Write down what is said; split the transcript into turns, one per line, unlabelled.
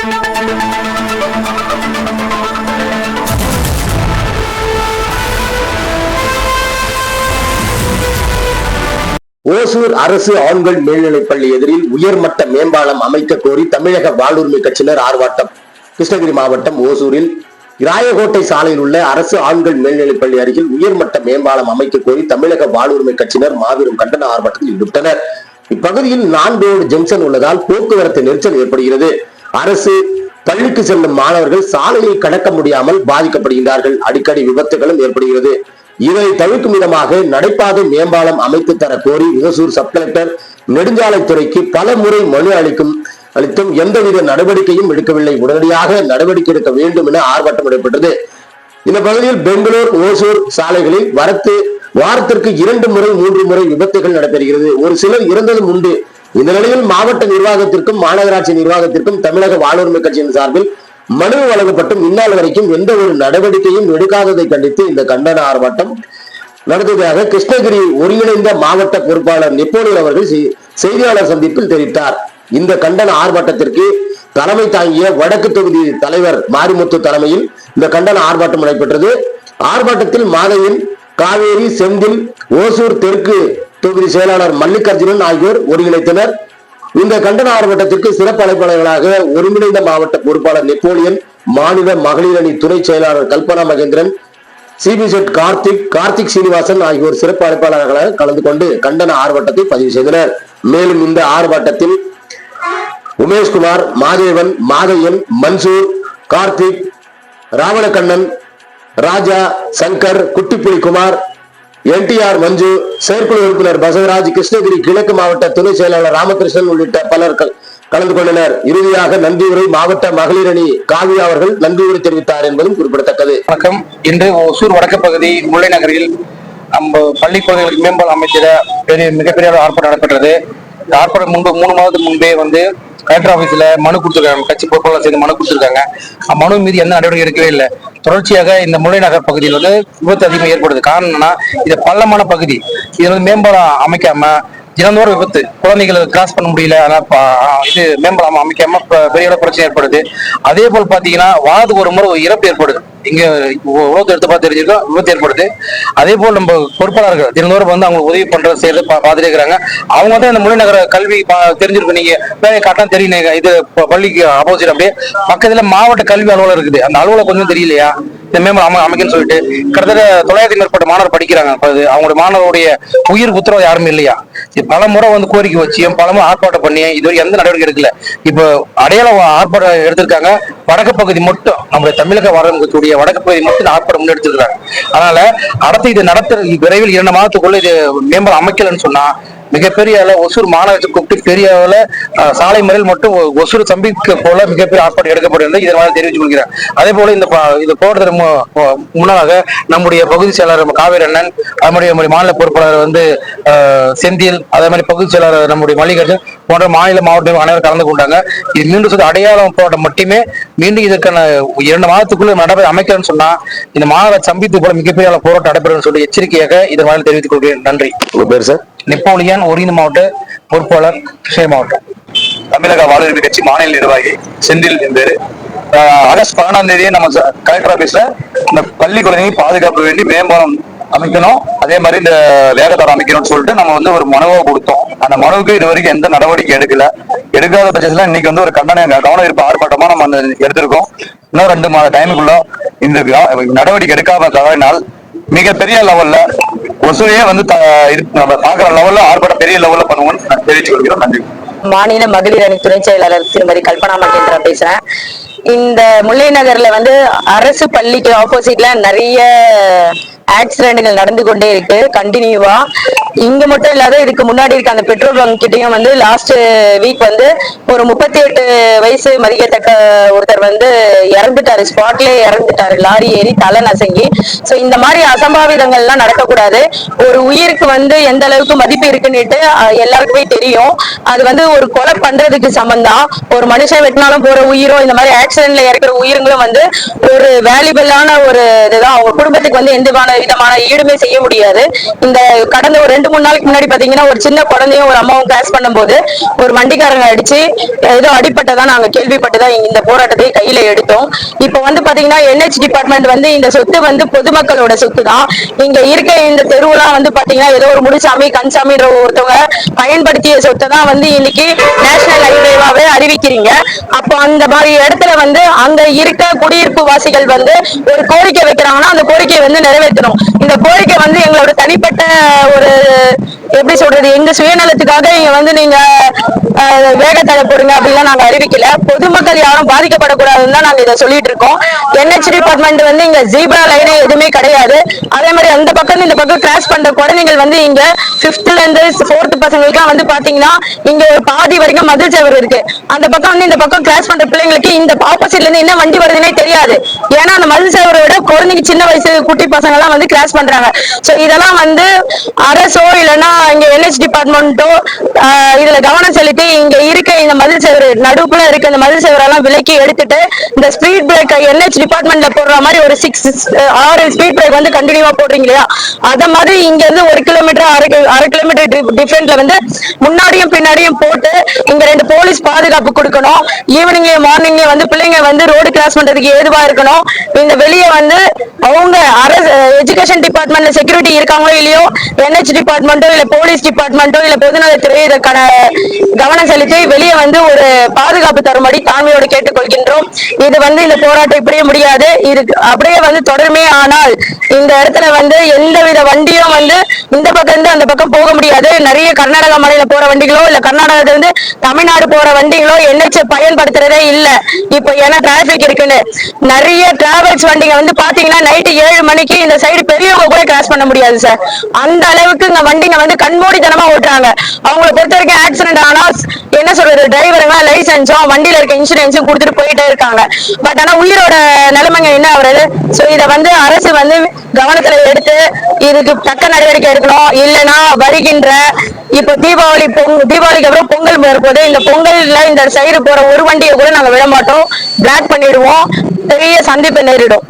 ஓசூர் அரசு ஆண்கள் மேல்நிலைப்பள்ளி எதிரில் உயர்மட்ட மேம்பாலம் அமைக்க கோரி தமிழக வாழ்வுரிமை கட்சியினர் ஆர்ப்பாட்டம். கிருஷ்ணகிரி மாவட்டம் ஓசூரில் ராயகோட்டை சாலையில் உள்ள அரசு ஆண்கள் மேல்நிலைப்பள்ளி அருகில் உயர்மட்ட மேம்பாலம் அமைக்க கோரி தமிழக வாழ்வுரிமை கட்சியினர் மாபெரும் கண்டன ஆர்ப்பாட்டத்தில் ஈடுபட்டனர். இப்பகுதியில் நான்கு ஜங்ஷன் உள்ளதால் போக்குவரத்து நெரிசல் ஏற்படுகிறது. அரசு பள்ளிக்கு செல்லும் மாணவர்கள் சாலையை கடக்க முடியாமல் பாதிக்கப்படுகின்றார்கள். அடிக்கடி விபத்துகளும் ஏற்படுகிறது. இதை தவிர்க்கும் விதமாக நடைபாதை மேம்பாலம் அமைத்து தர கோரி ஓசூர் சப் கலெக்டர் நெடுஞ்சாலைத்துறைக்கு பல முறை மனு அளிக்கும் அளித்தும் எந்தவித நடவடிக்கையும் எடுக்கவில்லை. உடனடியாக நடவடிக்கை எடுக்க வேண்டும் என ஆர்ப்பாட்டம் நடைபெற்றது. இந்த பகுதியில் பெங்களூர் ஓசூர் சாலைகளில் வரத்து வாரத்திற்கு இரண்டு முறை மூன்று முறை விபத்துகள் நடைபெறுகிறது. ஒரு சிலர் இறந்ததும் உண்டு. இந்த நிலையில் மாவட்ட நிர்வாகத்திற்கும் மாநகராட்சி நிர்வாகத்திற்கும் தமிழக வாழ்வுரிமை கட்சியின் சார்பில் மனு வழங்கப்பட்டும் இந்நாள் வரைக்கும் எந்த ஒரு நடவடிக்கையும் எடுக்காததை கண்டித்து இந்த கண்டன ஆர்ப்பாட்டம் நடந்ததாக கிருஷ்ணகிரி ஒருங்கிணைந்த மாவட்ட பொறுப்பாளர் நெப்போலியன் அவர்கள் செய்தியாளர் சந்திப்பில் தெரிவித்தார். இந்த கண்டன ஆர்ப்பாட்டத்திற்கு தலைமை தாங்கிய வடக்கு தொகுதி தலைவர் மாரிமுத்து தலைமையில் இந்த கண்டன ஆர்ப்பாட்டம் நடைபெற்றது. ஆர்ப்பாட்டத்தில் மாதையின் காவேரி செந்தில் ஓசூர் தெற்கு தொகுதி செயலாளர் மல்லிகார்ஜுனன் ஆகியோர் ஒருங்கிணைத்தனர். இந்த கண்டன ஆர்ப்பாட்டத்திற்கு சிறப்பு அழைப்பாளர்களாக ஒருங்கிணைந்த மாவட்ட பொறுப்பாளர் நெப்போலியன் மாநில மகளிர் அணி துணை செயலாளர் கல்பனா மகேந்திரன் சிபிசெட் கார்த்திக் கார்த்திக் சீனிவாசன் ஆகியோர் சிறப்பு அழைப்பாளர்களாக கலந்து கொண்டு கண்டன ஆர்ப்பாட்டத்தை பதிவு செய்தனர். மேலும் இந்த ஆர்ப்பாட்டத்தில் உமேஷ்குமார் மாதேவன் மாதையன் மன்சூர் கார்த்திக் ராவணகண்ணன் ராஜா சங்கர் குட்டிப்புலிகுமார் என்டிஆர் மஞ்சு செயற்குழு உறுப்பினர் பசவராஜ் கிருஷ்ணகிரி கிழக்கு மாவட்ட துணை செயலாளர் ராமகிருஷ்ணன் உள்ளிட்ட பலர் கலந்து கொண்டனர். இறுதியாக நன்றியுரை மாவட்ட மகளிர் அணி காவியா அவர்கள் நன்றியுரை தெரிவித்தார் என்பதும் குறிப்பிடத்தக்கது.
வணக்கம். இன்று ஒசூர் வடக்கு பகுதி முல்லை நகரில் நம்ம பள்ளி குழந்தைகளுக்கு மேம்பாலம் அமைத்திட பெரிய மிகப்பெரிய ஆர்ப்பாட்டம் நடைபெற்றது. இந்த ஆர்ப்பாட்டம் முன்பு மூணு மாதத்துக்கு முன்பே வந்து கலெக்டர் ஆபீஸ்ல மனு கொடுத்துருக்காங்க. கட்சி பொறுப்பாளர் சேர்ந்து மனு கொடுத்துருக்காங்க. மனு மீது எந்த நடவடிக்கை எடுக்கவே இல்லை. தொடர்ச்சியாக இந்த முல்லை நகர் பகுதியில் வந்து விபத்து அதிகமாக ஏற்படுது. காரணம் என்னன்னா இது பள்ளமான பகுதி. இது வந்து மேம்பாலம் அமைக்காம தினந்தோறும் விபத்து. குழந்தைகளை கிராஸ் பண்ண முடியல. ஆனால் இது மேம்பாலம் அமைக்காம பெரிய அளவு பிரச்சனை ஏற்படுது. அதே போல் பாத்தீங்கன்னா வாரத்துக்கு ஒரு முறை ஒரு இறப்பு ஏற்படுது. இங்க உலகத்தை எடுத்து பார்த்து தெரிஞ்சிருக்கோம் விபத்து ஏற்படுது. அதே போல் நம்ம பொறுப்பாளர்கள் தினந்தோறும் வந்து அவங்க உதவி பண்ற செய்யறது பா- பார்த்துட்டே இருக்கிறாங்க அவங்க தான் இந்த முழுநகர கல்வி பா- தெரிஞ்சிருக்கும். நீங்க வேலையை தெரியும். இது பள்ளிக்கு ஆப்போசிட் அப்படியே. பக்கத்துல மாவட்ட கல்வி அலுவலர் இருக்குது. அந்த அலுவலர் கொஞ்சம் தெரியலையா? இந்த மேம்பர் அமை அமைக்கன்னு சொல்லிட்டு கிட்டத்தட்ட தொள்ளாயிரத்தி மேற்பட்ட மாணவர் படிக்கிறாங்க. அது அவங்களுடைய மாணவருடைய உயிர் உத்தரவு யாருமே இல்லையா? பல முறை வந்து கோரிக்கை வச்சியும் பல முறை ஆர்ப்பாட்டம் பண்ணி இதுவரை எந்த நடவடிக்கை எடுக்கல. இப்போ அடையாளம் ஆர்ப்பாட்டம் எடுத்திருக்காங்க. வடக்கு பகுதி மட்டும் நம்முடைய தமிழக வரக்கூடிய வடக்கு பகுதி மட்டும் ஆர்ப்பாட்டம் முன்னெடுத்திருக்காங்க அதனால அடுத்து இது நடத்துற விரைவில் இரண்டு மாதத்துக்குள்ள இது மேம்பர் அமைக்கலன்னு சொன்னா மிகப்பெரிய அளவு ஒசூர் மாநகராட்சி கூப்பிட்டு பெரிய அளவுல சாலை மறியல் மட்டும் ஒசூர் சம்பிக்க போல மிகப்பெரிய ஆர்ப்பாட்டம் எடுக்கப்படும் இதன் மூலம் தெரிவித்துக் கொள்கிறேன். அதே போல இந்த ப- இது முன்னதாக நம்முடைய பகுதி செயலாளர் காவேரி அண்ணன் நம்முடைய மாநில பொறுப்பாளர் வந்து செந்தில் அதே மாதிரி பகுதி செயலாளர் நம்முடைய மல்லிகார்ஜுன் போன்ற மாநில மாவட்ட அனைவரும் கலந்து கொண்டாங்க. மீண்டும் சொல்ல அடையாளம் போராட்டம் மட்டுமே. மீண்டும் இதற்கான இரண்டு மாதத்துக்குள்ள நடைபெற அமைக்கிறேன்னு சொன்னா இந்த மாநகராட்சி சம்பித்து போல மிகப்பெரிய போராட்டம் நடைபெறும் சொல்லி எச்சரிக்கையாக இதன் மூலம் தெரிவித்துக் கொள்கிறேன். நன்றி.
பேர் சார்?
நெப்போலியன் ஒருங்கிணைந்த மாவட்ட பொறுப்பாளர் கிருஷ்ணகிரி மாவட்டம்.
தமிழக வாழ்வுரிமை கட்சி மாநில நிர்வாகி செந்தில் என் பேரு. ஆகஸ்ட் பதினாம் தேதி நம்ம கலெக்டர் ஆபீஸ்ல இந்த பள்ளி குழந்தைங்க பாதுகாப்பு வேண்டி மேம்பாலம் அமைக்கணும். அதே மாதிரி இந்த வேகத்தரம் அமைக்கணும்னு சொல்லிட்டு நம்ம வந்து ஒரு மனுவை கொடுத்தோம். அந்த மனுவுக்கு இது வரைக்கும் எந்த நடவடிக்கை எடுக்கல. எடுக்காத பட்சத்துல இன்னைக்கு வந்து ஒரு கண்டன கவன இருப்பு ஆர்ப்பாட்டமா நம்ம எடுத்திருக்கோம். இன்னும் ரெண்டு மாத டைமுக்குள்ள இந்த நடவடிக்கை எடுக்காம தவறினால் மிகப்பெரிய லெவல்ல ஒசூரையே வந்து நம்ம பாக்குற லெவல்ல ஆர்ப்பாட்டம் பெரிய லெவல்ல பண்ணுவோம்னு நான் தெரிவித்துக் கொள்கிறோம் நன்றி.
மாநில மகளிர் அணி துணை செயலாளர் திருமதி கல்பனா மகேந்திரா பேசுறேன். இந்த முல்லை நகர்ல வந்து அரசு பள்ளிக்கு ஆப்போசிட்ல நிறைய ஆக்சிடென்ட்கள் நடந்து கொண்டே இருக்கு. கண்டினியூவா இங்க மட்டும் இல்லாத இதுக்கு முன்னாடி இருக்க அந்த பெட்ரோல் பங்க் கிட்டயும் வந்து லாஸ்ட் வீக் வந்து ஒரு முப்பத்தி எட்டு வயசு மதிக்கத்தக்க ஒருத்தர் வந்து இறந்துட்டாரு. ஸ்பாட்லயே இறந்துட்டாரு. லாரி ஏறி தலை நசங்கி. சோ இந்த மாதிரி அசம்பாவிதங்கள்லாம் நடக்கக்கூடாது. ஒரு உயிருக்கு வந்து எந்த அளவுக்கு மதிப்பு இருக்குன்னுட்டு எல்லாருக்குமே தெரியும். அது வந்து ஒரு கொலை பண்றதுக்கு சம்பந்தம். ஒரு மனுஷன் வெட்டினாலும் போற உயிரும் இந்த மாதிரி ஆக்சிடென்ட்ல இறக்குற உயிருங்களும் வந்து ஒரு வேல்யூபிளான ஒரு இதுதான். அவங்க குடும்பத்துக்கு வந்து எந்த விதமான ஈடுமே செய்ய முடியாது. இந்த கடந்த ஒரு ரெண்டு மூணு நாளைக்கு முன்னாடி பாத்தீங்கன்னா ஒரு சின்ன குழந்தையும் ஒரு அம்மாவும் கிராஸ் பண்ணும்போது ஒரு வண்டிக்காரங்க அடிச்சு ஏதோ அடிப்பட்டதா நாங்க கேள்விப்பட்டுதான் இந்த போராட்டத்தை கையில எடுத்தோம். இப்ப வந்து பாத்தீங்கன்னா என்ஹெச் டிபார்ட்மெண்ட் வந்து இந்த சொத்து வந்து பொதுமக்களோட சொத்து தான் இங்க இருக்க இந்த தெருவெல்லாம் வந்து பாத்தீங்கன்னா ஏதோ ஒரு முடிசாமி கன்சாமின்ற ஒருத்தவங்க பயன்படுத்திய சொத்தை தான் வந்து இன்னைக்கு நேஷனல் ஹைவேவாவே அறிவிக்கிறீங்க. அப்போ அந்த மாதிரி இடத்துல வந்து அங்க இருக்க குடியிருப்பு வாசிகள் வந்து ஒரு கோரிக்கை வைக்கிறாங்கன்னா அந்த கோரிக்கையை வந்து நிறைவேற்றணும். இந்த கோரிக்கை வந்து எங்களோட தனிப்பட்ட ஒரு எப்படி சொல்றது? எங்க சுயநலத்துக்காக இங்க வந்து நீங்க அஹ், வேகத்தடை போடுங்க அப்படிலாம் நாங்க அறிவிக்கல. பொதுமக்கள் யாரும் பாதிக்கப்படக்கூடாதுன்னு தான் நாங்க இதை சொல்லிட்டு இருக்கோம். என்ஹெச் டிபார்ட்மெண்ட் வந்து இங்க ஜீப்ரா லைனே எதுவுமே கிடையாது. அதே மாதிரி அந்த பக்கம் இந்த பக்கம் கிராஸ் பண்ற குழந்தைகள் வந்து இங்க பிப்த்ல இருந்து ஃபோர்த் பசங்களுக்குலாம் வந்து பாத்தீங்கன்னா இங்க ஒரு பாதி வரைக்கும் மதில் சேவர் இருக்கு. அந்த பக்கம் வந்து இந்த பக்கம் கிராஸ் பண்ற பிள்ளைங்களுக்கு இந்த ஆப்போசிட்ல இருந்து என்ன வண்டி வருதுன்னே தெரியாது. ஏன்னா அந்த மதில் சவரோட விட குழந்தைங்க சின்ன வயசு குட்டி பசங்க எல்லாம் வந்து கிராஸ் பண்றாங்க. சோ இதெல்லாம் வந்து அரசோ இல்லைன்னா இங்க என்எஸ் டிபார்ட்மெண்ட்டும் இதுல கவனம் செலுத்தி இங்க இரு இந்த மதில் சேவர் நடுப்புல இருக்க இந்த மதில் சேவரெல்லாம் விலக்கி எடுத்துட்டு இந்த ஸ்பீட் பிரேக் என்ஹெச் டிபார்ட்மெண்ட்ல போடுற மாதிரி ஒரு சிக்ஸ் ஆறு ஸ்பீட் பிரேக் வந்து கண்டினியூவா போடுறீங்க இல்லையா? அத மாதிரி இங்க இருந்து ஒரு கிலோமீட்டர் அரை அரை கிலோமீட்டர் டிஃபரெண்ட்ல வந்து முன்னாடியும் பின்னாடியும் போட்டு இங்க ரெண்டு போலீஸ் பாதுகாப்பு கொடுக்கணும். ஈவினிங் மார்னிங் வந்து பிள்ளைங்க வந்து ரோடு கிராஸ் பண்றதுக்கு ஏதுவா இருக்கணும். இந்த வெளியே வந்து அவங்க அரசு எஜுகேஷன் டிபார்ட்மெண்ட்ல செக்யூரிட்டி இருக்காங்களோ இல்லையோ என்ஹெச் டிபார்ட்மெண்ட்டோ இல்ல போலீஸ் டிபார்ட்மெண்ட்டோ இல்ல பொதுநலத்துறை இதற்கான கவனம் செலுத்தி வெளியே வந்து ஒரு பாதுகாப்பு தரும்படி தாழ்மையோடு கேட்டுக்கொள்கின்றோம். இது வந்து இந்த போராட்டம் இப்படியே முடியாது. இது அப்படியே வந்து தொடருமே ஆனால் இந்த இடத்துல வந்து எந்தவித வண்டியும் வந்து இந்த பக்கம் இருந்து அந்த பக்கம் போக முடியாது. நிறைய கர்நாடகா மாநில போற வண்டிகளோ இல்ல கர்நாடகத்துல இருந்து தமிழ்நாடு போற வண்டிகளோ என்ஹெச் பயன்படுத்துறதே இல்ல. இப்போ ஏன்னா டிராபிக் இருக்குன்னு. நிறைய டிராவல்ஸ் வண்டிங்க வந்து பாத்தீங்கன்னா நைட்டு ஏழு மணிக்கு இந்த சைடு பெரியவங்க கூட கிராஸ் பண்ண முடியாது சார் அந்த அளவுக்கு இந்த வண்டிங்க வந்து கண்மூடித்தனமா ஓட்டுறாங்க. அவங்களை பொறுத்த வரைக்கும் ஆக்சிடென்ட் ஆனா என்ன சொல்றது? டிரைவருங்க லைசன்ஸும் வண்டியில இருக்க இன்சூரன்ஸும் கொடுத்துட்டு போயிட்டே இருக்காங்க. பட் ஆனா உயிரோட நிலைமைங்க என்ன ஆகுறது? சோ இத வந்து அரசு வந்து கவனத்துல எடுத்து இதுக்கு தக்க நடவடிக்கை எடுக்கணும். இல்லைன்னா வருகின்ற இப்போ தீபாவளி பொங்கல் தீபாவளிக்கு அப்புறம் பொங்கல் வரப்போகுது. இந்த பொங்கல்ல இந்த சைடு போற ஒரு வண்டியை கூட நாங்க விட மாட்டோம் பிளாக் பண்ணிடுவோம். பெரிய சந்திப்பு நேரிடும்.